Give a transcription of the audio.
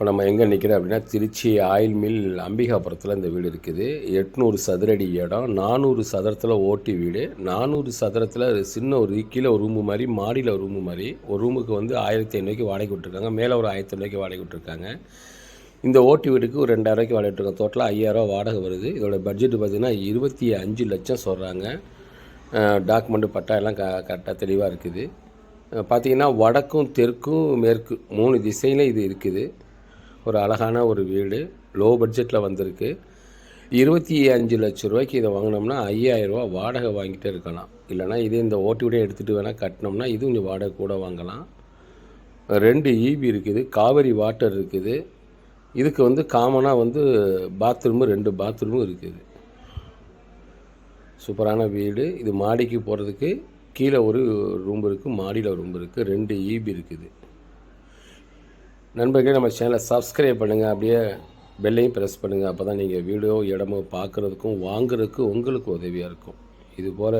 இப்போ நம்ம எங்கே நிற்கிறோம் அப்படின்னா திருச்சி ஆயில் மில் அம்பிகாபுரத்தில் இந்த வீடு இருக்குது. எட்நூறு சதுரடி இடம் நானூறு சதுரத்தில் ஓட்டி வீடு நானூறு சதுரத்தில் சின்ன ஒரு கீழே ஒரு ரூமு மாதிரி மாடியில் ஒரு ரூமு மாதிரி. ஒரு ரூமுக்கு வந்து ஆயிரத்தி ஐநூறுக்கு வாடகை விட்டுருக்காங்க மேலே ஒரு ஆயிரத்தி ஐநூறுக்கு வாடகை விட்டுருக்காங்க இந்த ஓட்டி வீட்டுக்கு ஒரு ரெண்டாயிரூவாய்க்கு வாடகை விட்டுருக்காங்க டோட்டலாக ஐயாயிரரூவா வாடகை வருது. இதோட பட்ஜெட் பார்த்திங்கன்னா இருபத்தி அஞ்சு லட்சம் சொல்கிறாங்க டாக்குமெண்ட்டு பட்டா எல்லாம் க கரெக்டாக தெளிவாக இருக்குது. பார்த்திங்கன்னா வடக்கும் தெற்கும் மேற்கு மூணு திசையில் இது இருக்குது. ஒரு அழகான ஒரு வீடு லோ பட்ஜெட்டில் வந்திருக்கு. இருபத்தி அஞ்சு லட்ச ரூபாய்க்கு இதை வாங்கினோம்னா ஐயாயிரரூபா வாடகை வாங்கிட்டே இருக்கலாம். இல்லைனா இதே இந்த ஓட்டியோடய எடுத்துகிட்டு வேணால் கட்டினோம்னா இது கொஞ்சம் வாடகை கூட வாங்கலாம். ரெண்டு ஈபி இருக்குது காவேரி வாட்டர் இருக்குது. இதுக்கு வந்து காமனாக வந்து பாத்ரூமு ரெண்டு பாத்ரூமும் இருக்குது. சூப்பரான வீடு. இது மாடிக்கு போகிறதுக்கு கீழே ஒரு ரூம் இருக்குது மாடியில் ரூம் இருக்குது ரெண்டு ஈபி இருக்குது. நண்பர்களே நம்ம சேனலை சப்ஸ்கிரைப் பண்ணுங்கள் அப்படியே பெல்லையும் ப்ரெஸ் பண்ணுங்கள் அப்போ தான் நீங்கள் வீடியோ இடமோ பார்க்குறதுக்கும் வாங்குறதுக்கும் உங்களுக்கு உதவியாக இருக்கும். இது போல்